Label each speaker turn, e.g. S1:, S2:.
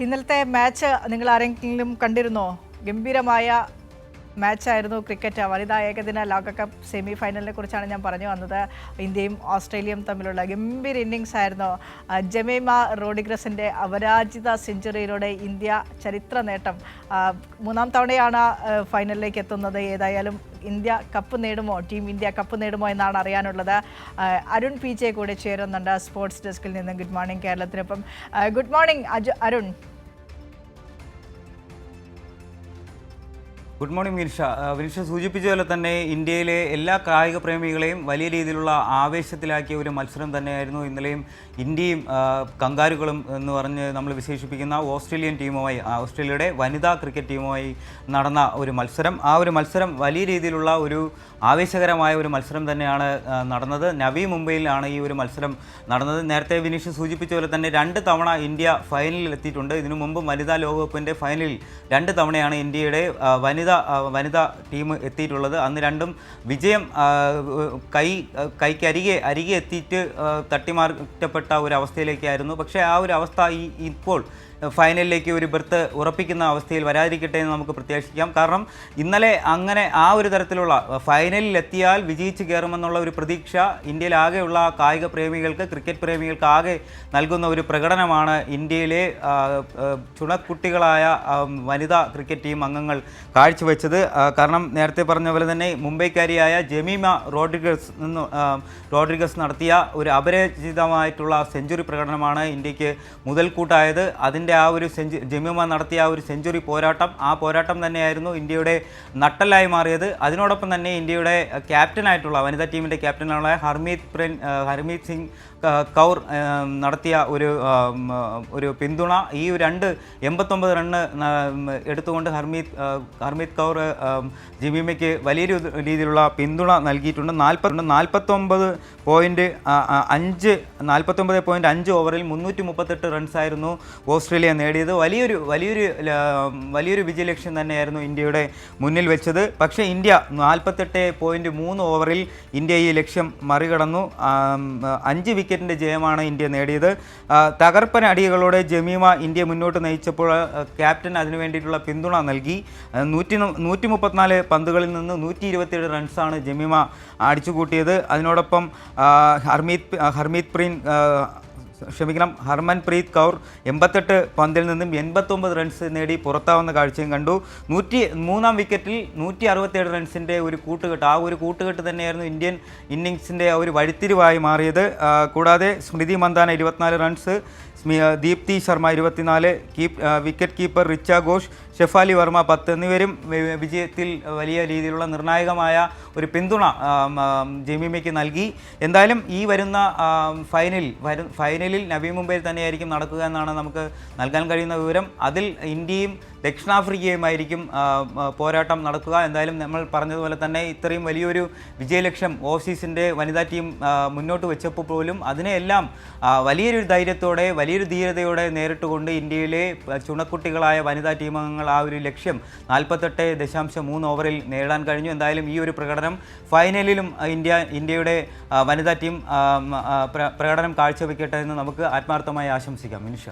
S1: ഇന്നലത്തെ മാച്ച് നിങ്ങൾ ആരെങ്കിലും കണ്ടിരുന്നോ? ഗംഭീരമായ മാച്ചായിരുന്നു ക്രിക്കറ്റ്. വനിതാ ഏകദിന ലോകകപ്പ് സെമി ഫൈനലിനെ കുറിച്ചാണ് ഞാൻ പറഞ്ഞു വന്നത്. ഇന്ത്യയും ഓസ്ട്രേലിയയും തമ്മിലുള്ള ഗംഭീര ഇന്നിങ്സ് ആയിരുന്നു. ജമേമ റോഡിഗ്രസിന്റെ അപരാജിത സെഞ്ചുറിയിലൂടെ ഇന്ത്യ ചരിത്ര നേട്ടം. മൂന്നാം തവണയാണ് ഫൈനലിലേക്ക് എത്തുന്നത്. ഏതായാലും ഇന്ത്യ കപ്പ് നേടുമോ? ടീം ഇന്ത്യ കപ്പ് നേടുമോ എന്നാണ് അറിയാനുള്ളത്. അരുൺ പി ജെ കൂടെ ചേരുന്നുണ്ട് സ്പോർട്സ് ഡെസ്കിൽ നിന്ന്. Good morning കേരളത്തിനൊപ്പം. Good morning Arun.
S2: Good morning Vinisha Vinisha Vinsha സൂചിപ്പിച്ച പോലെ തന്നെ ഇന്ത്യയിലെ എല്ലാ കായിക പ്രേമികളെയും വലിയ രീതിയിലുള്ള ആവേശത്തിലാക്കിയ ഒരു മത്സരം തന്നെയായിരുന്നു ഇന്നലെയും ഇന്ത്യയും കങ്കാരുകളും എന്ന് പറഞ്ഞ് നമ്മൾ വിശേഷിപ്പിക്കുന്ന ഓസ്ട്രേലിയൻ ടീമുമായി ഓസ്ട്രേലിയയുടെ വനിതാ ക്രിക്കറ്റ് ടീമുമായി നടന്ന ഒരു മത്സരം. ആ ഒരു മത്സരം വലിയ രീതിയിലുള്ള ഒരു ആവേശകരമായ ഒരു മത്സരം തന്നെയാണ് നടന്നത്. നവി മുംബൈയിലാണ് ഈ ഒരു മത്സരം നടന്നത്. നേരത്തെ വിനീഷ് സൂചിപ്പിച്ച പോലെ തന്നെ രണ്ട് തവണ ഇന്ത്യ ഫൈനലിൽ എത്തിയിട്ടുണ്ട്. ഇതിനു മുമ്പ് വനിതാ ലോകകപ്പിന്റെ ഫൈനലിൽ രണ്ട് തവണയാണ് ഇന്ത്യയുടെ ആ, വനിതാ വനിതാ ടീം എത്തിയിട്ടുള്ളത്. അന്ന് രണ്ടും വിജയം കൈ കൈക്കരികെ അരികെ എത്തിയിട്ട് തട്ടിമാറ്റപ്പെട്ട ഒരു അവസ്ഥയിലേക്കായിരുന്നു. പക്ഷേ ആ ഒരു അവസ്ഥ ഈ ഇപ്പോൾ ഫൈനലിലേക്ക് ഒരു ബെർത്ത് ഉറപ്പിക്കുന്ന അവസ്ഥയിൽ വരാതിരിക്കട്ടെ എന്ന് നമുക്ക് പ്രത്യാശിക്കാം. കാരണം ഇന്നലെ അങ്ങനെ ആ ഒരു തരത്തിലുള്ള ഫൈനലിൽ എത്തിയാൽ വിജയിച്ച് കയറുമെന്നുള്ള ഒരു പ്രതീക്ഷ ഇന്ത്യയിലാകെയുള്ള കായിക പ്രേമികൾക്ക് ക്രിക്കറ്റ് പ്രേമികൾക്ക് ആകെ നൽകുന്ന ഒരു പ്രകടനമാണ് ഇന്ത്യയിലെ ചുണക്കുട്ടികളായ വനിതാ ക്രിക്കറ്റ് ടീം അംഗങ്ങൾ കാഴ്ചവെച്ചത്. കാരണം നേരത്തെ പറഞ്ഞ പോലെ തന്നെ മുംബൈക്കാരിയായ ജമീമ റോഡ്രിഗസ് നിന്ന് റോഡ്രിഗസ് നടത്തിയ ഒരു അപരിചിതമായിട്ടുള്ള സെഞ്ചുറി പ്രകടനമാണ് ഇന്ത്യയ്ക്ക് മുതൽക്കൂട്ടായത്. അതിന്റെ ആ ഒരു സെഞ്ചു ജമീമ നടത്തിയ ആ ഒരു സെഞ്ചുറി പോരാട്ടം ആ പോരാട്ടം തന്നെയായിരുന്നു ഇന്ത്യയുടെ നട്ടലായി മാറിയത്. അതിനോടൊപ്പം തന്നെ ഇന്ത്യയുടെ ക്യാപ്റ്റനായിട്ടുള്ള വനിതാ ടീമിന്റെ ക്യാപ്റ്റനായ ഹർമീത് പ്രിൻ ഹർമീത് സിംഗ് കൗർ നടത്തിയ ഒരു ഒരു പിന്തുണ. ഈ രണ്ട് എൺപത്തൊമ്പത് റണ്ണ് എടുത്തുകൊണ്ട് ഹർമീത് ഹർമീത് കൗർ ജിമീമയ്ക്ക് വലിയൊരു രീതിയിലുള്ള പിന്തുണ നൽകിയിട്ടുണ്ട്. നാൽപ്പത്തി നാൽപ്പത്തൊമ്പത് പോയിന്റ് അഞ്ച് നാൽപ്പത്തൊമ്പത് പോയിന്റ് അഞ്ച് ഓവറിൽ മുന്നൂറ്റി മുപ്പത്തെട്ട് റൺസായിരുന്നു ഓസ്ട്രേലിയ നേടിയത്. വലിയൊരു വലിയൊരു വലിയൊരു വിജയലക്ഷ്യം തന്നെയായിരുന്നു ഇന്ത്യയുടെ മുന്നിൽ വെച്ചത്. പക്ഷേ ഇന്ത്യ നാൽപ്പത്തെട്ട് പോയിന്റ് മൂന്ന് ഓവറിൽ ഇന്ത്യ ഈ ലക്ഷ്യം മറികടന്നു. അഞ്ച് വിക്കറ്റിന്റെ ജയമാണ് ഇന്ത്യ നേടിയത്. തകർപ്പൻ അടികളോടെ ജമീമ ഇന്ത്യ മുന്നോട്ട് നയിച്ചപ്പോൾ ക്യാപ്റ്റൻ അതിനു വേണ്ടിയിട്ടുള്ള പിന്തുണ നൽകി. നൂറ്റി നൂറ്റി മുപ്പത്തിനാല് പന്തുകളിൽ നിന്ന് നൂറ്റി ഇരുപത്തിയേഴ് റൺസാണ് ജമീമ അടിച്ചുകൂട്ടിയത്. അതിനോടൊപ്പം ഹർമീത് ഹർമീത് പ്രീൻ ക്ഷമിക്കണം ഹർമൻപ്രീത് കൗർ എൺപത്തെട്ട് പന്തിൽ നിന്നും എൺപത്തൊമ്പത് റൺസ് നേടി പുറത്താവുന്ന കാഴ്ചയും കണ്ടു. നൂറ്റി മൂന്നാം വിക്കറ്റിൽ നൂറ്റി അറുപത്തേഴ് റൺസിന്റെ ഒരു കൂട്ടുകെട്ട് ആ ഒരു കൂട്ടുകെട്ട് തന്നെയായിരുന്നു ഇന്ത്യൻ ഇന്നിങ്സിന്റെ ഒരു വഴിത്തിരിവായി മാറിയത്. കൂടാതെ സ്മൃതി മന്ദാന ഇരുപത്തിനാല് റൺസ് ദീപ്തി ശർമ്മ ഇരുപത്തിനാല് keep wicket keeper Richa Ghosh Shafali Verma പത്ത് എന്നിവരും വിജയത്തിൽ വലിയ രീതിയിലുള്ള നിർണായകമായ ഒരു പിന്തുണ ജമീമയ്ക്ക് നൽകി. എന്തായാലും ഈ വരുന്ന ഫൈനലിൽ വരു ഫൈനലിൽ നവീ മുംബൈയിൽ തന്നെയായിരിക്കും നടക്കുക എന്നാണ് നമുക്ക് നൽകാൻ കഴിയുന്ന വിവരം. അതിൽ ഇന്ത്യയും ദക്ഷിണാഫ്രിക്കയുമായിരിക്കും പോരാട്ടം നടക്കുക. എന്തായാലും നമ്മൾ പറഞ്ഞതുപോലെ തന്നെ ഇത്രയും വലിയൊരു വിജയലക്ഷ്യം ഓസീസിന്റെ വനിതാ ടീം മുന്നോട്ട് വെച്ചപ്പോൾ പോലും അതിനെയെല്ലാം വലിയൊരു ധൈര്യത്തോടെ വലിയൊരു ധീരതയോടെ നേരിട്ടുകൊണ്ട് ഇന്ത്യയിലെ ചുണക്കുട്ടികളായ വനിതാ ടീമംഗങ്ങൾ ആ ഒരു ലക്ഷ്യം നാൽപ്പത്തെട്ട് ദശാംശം മൂന്ന് ഓവറിൽ നേടാൻ കഴിഞ്ഞു. എന്തായാലും ഈ ഒരു പ്രകടനം ഫൈനലിലും ഇന്ത്യ ഇന്ത്യയുടെ വനിതാ ടീം പ്രകടനം കാഴ്ചവെക്കട്ടെ എന്ന് നമുക്ക് ആത്മാർത്ഥമായി ആശംസിക്കാം. മിനിഷ